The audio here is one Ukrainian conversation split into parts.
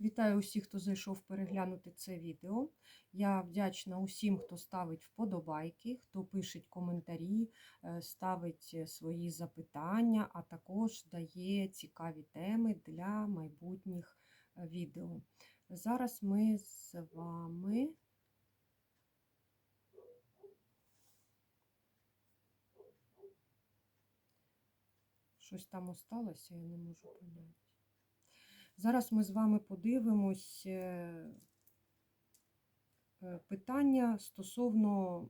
Вітаю усіх, хто зайшов переглянути це відео. Я вдячна усім, хто ставить вподобайки, хто пише коментарі, е, ставить е, свої запитання, а також дає цікаві теми для майбутніх е, відео. Зараз ми з вами. Щось там осталося, я не можу поняти. Зараз ми з вами подивимось е, е, питання стосовно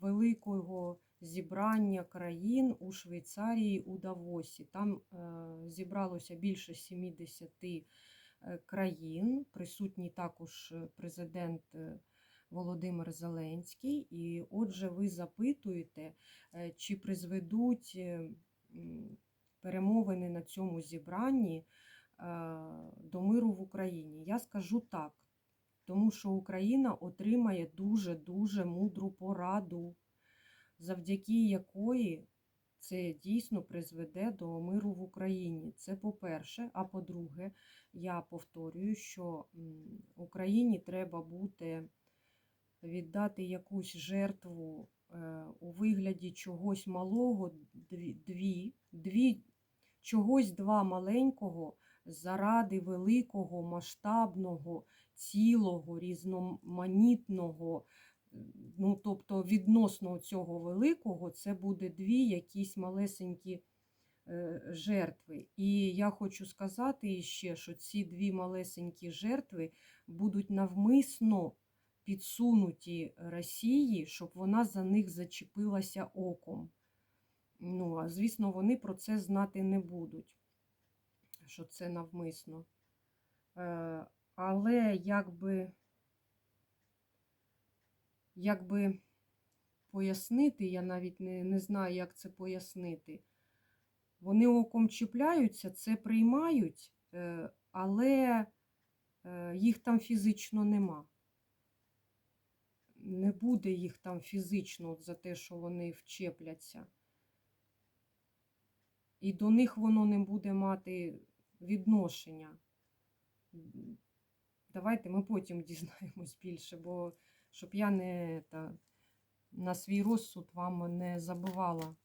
великого зібрання країн у Швейцарії у Давосі. Там е, зібралося більше 70 е, країн. Присутній також президент Володимир Зеленський. І отже, ви запитуєте, чи призведуть перемовини на цьому зібранні до миру в Україні. Я скажу так, тому що Україна отримає дуже-дуже мудру пораду, завдяки якої це дійсно призведе до миру в Україні. Це по-перше. А по-друге, я повторюю, що Україні треба буде віддати якусь жертву е, у вигляді чогось малого, дві, дві чогось два маленького заради великого, масштабного, цілого, різноманітного. Ну, тобто, відносно цього великого, це буде дві якісь малесенькі е, жертви. І я хочу сказати ще, що ці дві малесенькі жертви будуть навмисно підсунуті Росії, щоб вона за них зачепилася оком. Ну, а звісно, вони про це знати не будуть, що це навмисно. Е, але якби, якби пояснити, я навіть не, не знаю, як це пояснити. Вони оком чіпляються, це приймають, е, але е, їх там фізично нема. Не буде їх там фізично от за те, що вони вчепляться і до них воно не буде мати відношення. Давайте ми потім дізнаємось більше, бо щоб я не та, на свій розсуд вам не забивала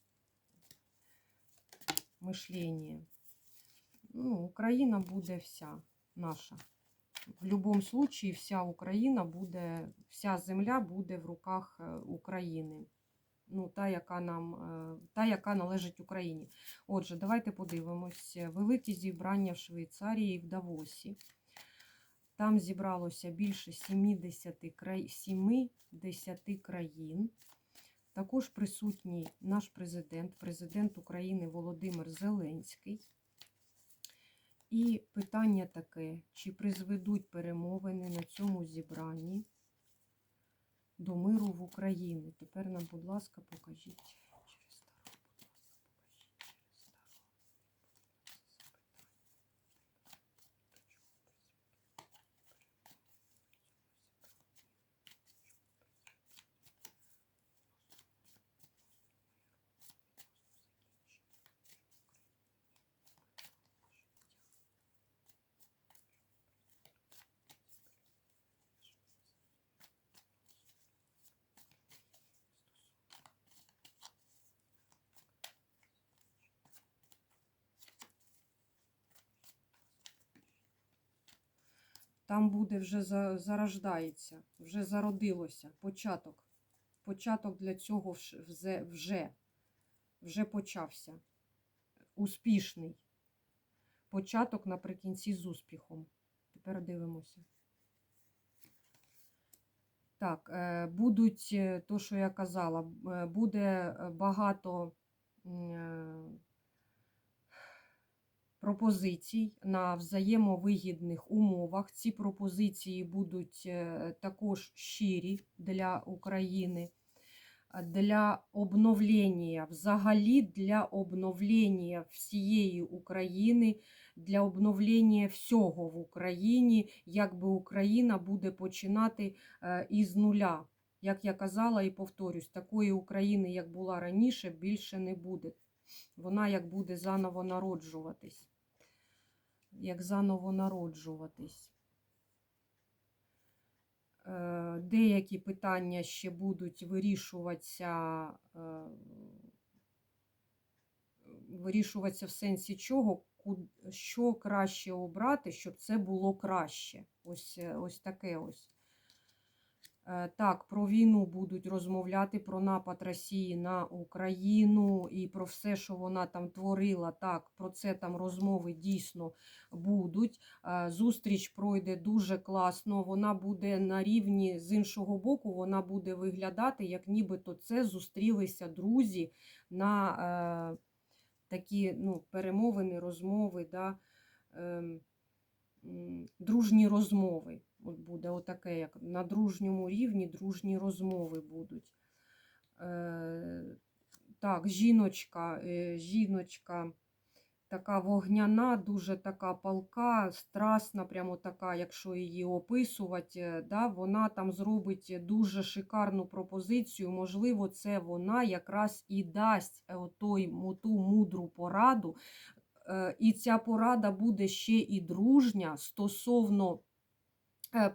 мишлення. Ну, Україна буде вся наша. В будь-якому випадку вся Україна буде, вся земля буде в руках е, України ну, та, яка нам, е, та, яка належить Україні. Отже, давайте подивимось. Велике зібрання в Швейцарії в Давосі. Там зібралося більше 70 країн, 70 країн. Також присутній наш президент, президент України Володимир Зеленський. І питання таке: чи призведуть перемовини на цьому зібранні до миру в Україні. Тепер нам, будь ласка, покажіть Там буде вже зарождається, вже зародилося початок. Початок для цього взе- вже, вже почався. Успішний. Початок наприкінці з успіхом. Тепер дивимося. Так, е, будуть, е, то, що я казала, е, буде багато пропозицій на взаємовигідних умовах. Ці пропозиції будуть е, також щирі для України, для обновлення, взагалі для обновлення всієї України, для обновлення всього в Україні, якби Україна буде починати е, із нуля. Як я казала і повторюсь, такої України, як була раніше, більше не буде. Вона як буде заново народжуватись. Як заново народжуватись. Е, Деякі питання ще будуть вирішуватися, е, вирішуватися в сенсі чого, що краще обрати, щоб це було краще. Ось, е, ось таке ось. Е, Так, про війну будуть розмовляти, про напад Росії на Україну і про все, що вона там творила. Так, про це там розмови дійсно будуть. Е, Зустріч пройде дуже класно. Вона буде на рівні з іншого боку, вона буде виглядати, як нібито це зустрілися друзі на е, такі ну, перемовини, розмови, да, м, дружні розмови. Буде отаке, як на дружньому рівні дружні розмови будуть. Е, так, жіночка, е, жіночка така вогняна, дуже така палка, страсна, прямо така, якщо її описувати, е, да, вона там зробить дуже шикарну пропозицію. Можливо, це вона якраз і дасть отой, ту мудру пораду. І ця порада буде ще і дружня стосовно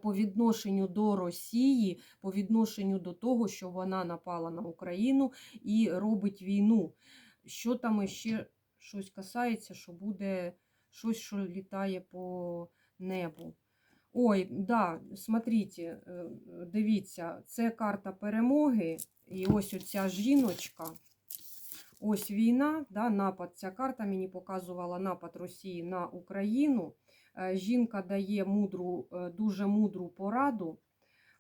по відношенню до Росії, по відношенню до того, що вона напала на Україну і робить війну. Що там ще щось касається, що буде щось, що літає по небу. Ой, да, смотрите, е, дивіться, це карта перемоги. І ось оця жіночка. Ось війна, да, напад. Ця карта мені показувала напад Росії на Україну. Е, Жінка дає мудру, е, дуже мудру пораду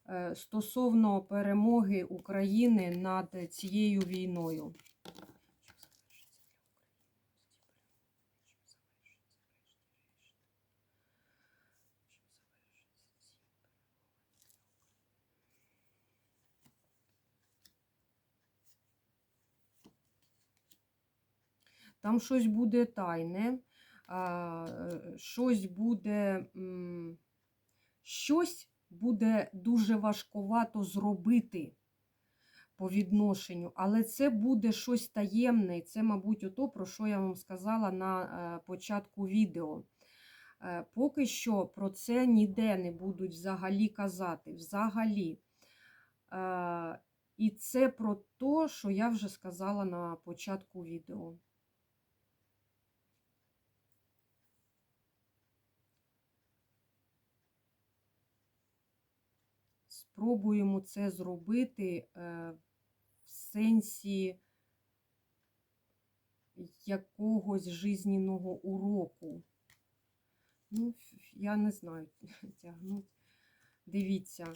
е, стосовно перемоги України над цією війною. Там щось буде тайне, щось буде, щось буде дуже важковато зробити по відношенню, але це буде щось таємне. І це, мабуть, ото, про що я вам сказала на е, початку відео. Е, Поки що про це ніде не будуть взагалі казати. Взагалі. Е, І це про те, що я вже сказала на початку відео. Спробуємо це зробити е, в сенсі якогось жизненного уроку. Ну, я не знаю, тягнуть. Дивіться,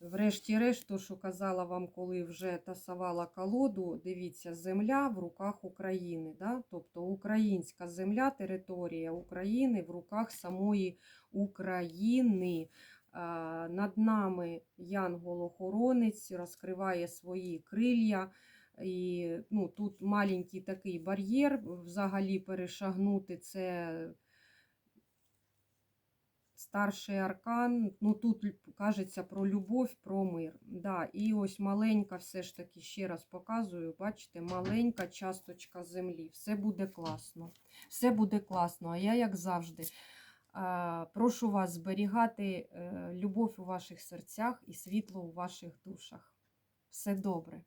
врешті-решт, то, що казала вам, коли вже тасувала колоду, дивіться, земля в руках України. Да? Тобто українська земля, територія України в руках самої України. Над нами янгол-охоронець розкриває свої крилля. І ну, тут маленький такий бар'єр взагалі перешагнути це старший аркан. Ну тут кажеться про любов, про мир. Да, і ось маленька, все ж таки, ще раз показую, бачите, маленька часточка землі. Все буде класно. Все буде класно. А я, як завжди, прошу вас зберігати е, любов у ваших серцях і світло у ваших душах. Все добре.